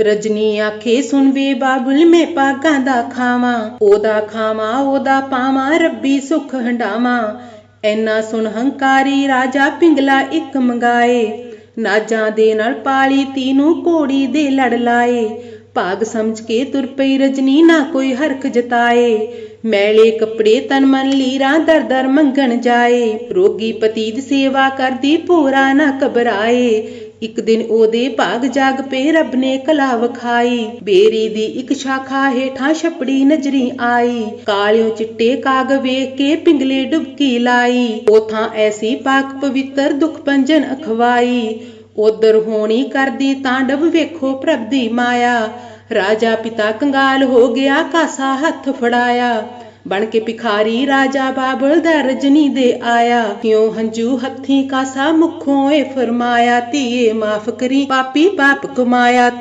ਰਜਨੀ ਆਖੇ, ਸੁਣ ਵੇ ਬਾਬੁਲ, ਮੈਂ ਪਾਗਾਂ ਦਾ ਖਾਵਾਂ। ਉਹਦਾ ਖਾਵਾਂ, ਉਹਦਾ ਪਾਵਾਂ, ਰੱਬੀ ਸੁਖ ਹੰਡਾਵਾਂ। ਐਨਾ ਸੁਣ ਹੰਕਾਰੀ, ਰਾਜਾ ਪਿੰਗਲਾ ਇੱਕ ਮੰਗਾਏ। ਨਾਜਾਂ ਦੇ ਨਾਲ ਪਾਲੀ ਤੀਨੂੰ ਕੋੜੀ ਦੇ ਲੜ ਲਾਏ। ਭਾਗ ਸਮਝ ਕੇ ਤੁਰ ਪਈ ਰਜਨੀ, ਨਾ ਕੋਈ ਹਰਖ ਜਤਾਏ। ਮੈਲੇ ਕੱਪੜੇ ਤਨ ਮਨ ਲੀਰਾ, ਦਰ ਦਰ ਮੰਗਣ ਜਾਏ। ਰੋਗੀ ਪਤੀ ਦੀ ਸੇਵਾ ਕਰਦੀ ਪੂਰਾ ਨਾ ਘਬਰਾਏ। ਇੱਕ ਦਿਨ ਉਹਦੇ ਭਾਗ ਜਾਗ ਪੇ ਰੱਬ ਨੇ ਕਲਾ ਵਖਾਈ। ਬੇਰੀ ਦੀ ਇੱਕ ਸ਼ਾਖਾ ਹੇਠਾਂ ਛਪੜੀ ਨਜ਼ਰੀ ਆਈ। ਕਾਲਿਓ ਚਿੱਟੇ ਕਾਗ ਵੇਖ ਕੇ ਪਿੰਗਲੇ ਡੁਬਕੀ ਲਾਈ। ਉਥਾਂ ਐਸੀ ਪਾਕ ਪਵਿੱਤਰ ਦੁਖ ਪੰਜਨ ਅਖਵਾਈ। ਉਧਰ ਹੋਣੀ ਕਰਦੀ ਤਾਂਡਵ ਵੇਖੋ ਪ੍ਰਭ ਦੀ ਮਾਇਆ। ਰਾਜਾ ਪਿਤਾ ਕੰਗਾਲ ਹੋ ਗਿਆ ਕਾਸਾ ਹੱਥ ਫੜਾਇਆ। ਬਣ ਕੇ ਭਿਖਾਰੀ ਰਾਜਾ ਬਾਬਲ ਦਾ ਰਜਨੀ ਦੇ ਆਇਆ। ਕਿਉਂ ਹੰਝੂ ਹੱਥੀ ਕਾਸਾ ਮੁਖੋਂ ਏ ਫਰਮਾਇਆ, ਧੀਏ ਮਾਫ ਕਰੀ, ਪਾਪੀ ਪਾਪ ਕਮਾਇਆ।